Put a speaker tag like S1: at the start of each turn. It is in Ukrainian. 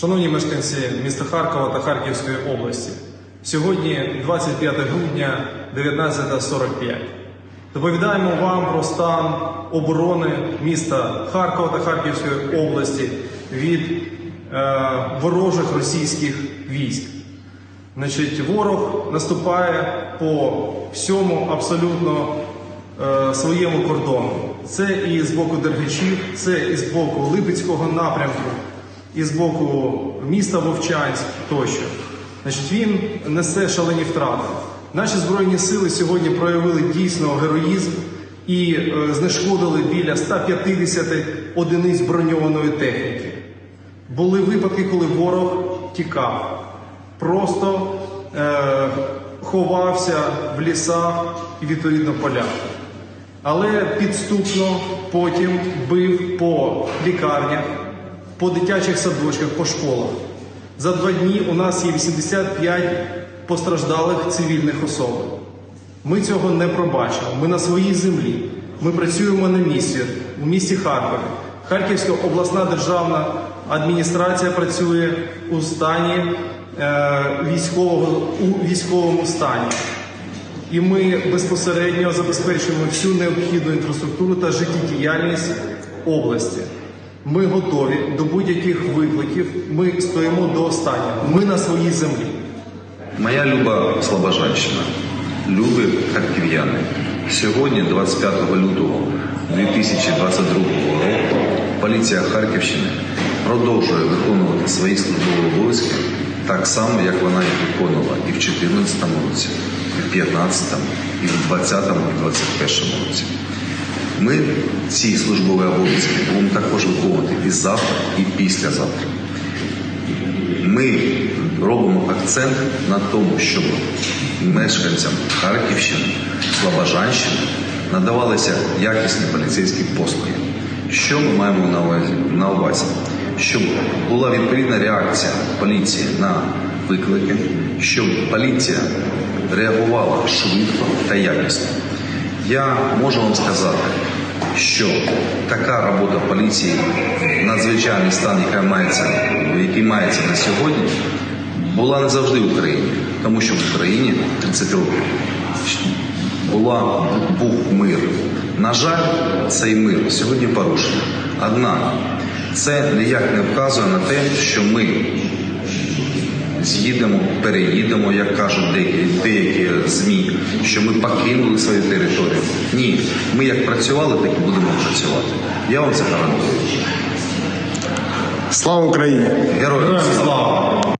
S1: Шановні мешканці міста Харкова та Харківської області, сьогодні 25 грудня 19.45. Доповідаємо вам про стан оборони міста Харкова та Харківської області від е, ворожих російських військ. Значить, ворог наступає по всьому абсолютно е, своєму кордону. Це і з боку Дергачів, це і з боку Липецького напрямку, і з боку міста Вовчанськ тощо. Значить, він несе шалені втрати. Наші збройні сили сьогодні проявили дійсно героїзм і е, знешкодили біля 150 одиниць броньованої техніки. Були випадки, коли ворог тікав, просто е, ховався в лісах і відповідно полях. Але підступно потім бив по лікарнях, по дитячих садочках, по школах. За два дні у нас є 85 постраждалих цивільних особин. Ми цього не пробачимо. Ми на своїй землі. Ми працюємо на місці, у місті Харкові. Харківська обласна державна адміністрація працює у стані е, військового у військовому стані. І ми безпосередньо забезпечуємо всю необхідну інфраструктуру та життєдіяльність області. Ми готові до будь-яких викликів. Ми стоїмо до останнього. Ми на своїй землі.
S2: Моя люба Слобожанщина, любі харків'яни. Сьогодні, 25 лютого 2022 року, поліція Харківщини продовжує виконувати свої службові обов'язки так само, як вона їх виконувала і в 2014 році, і в 2015, і в 2020, і в 2021 році. Ми ці службові обов'язки будемо також виконувати і завтра, і післязавтра. Ми робимо акцент на тому, щоб мешканцям Харківщини, Слобожанщини надавалися якісні поліцейські послуги. Що ми маємо на увазі? На увазі? Щоб була відповідна реакція поліції на виклики, щоб поліція реагувала швидко та якісно. Я можу вам сказати, що така робота поліції, надзвичайний стан, яка мається, який мається на сьогодні, була не завжди в Україні, тому що в Україні 30 років була, був мир. На жаль, цей мир сьогодні порушений. Однак це ніяк не вказує на те, що ми з'їдемо, переїдемо, як кажуть деякі, що ми покинули свою територію. Ні, ми як працювали, так і будемо працювати. Я вам це гарантую.
S3: Слава Україні!
S2: Героям слава!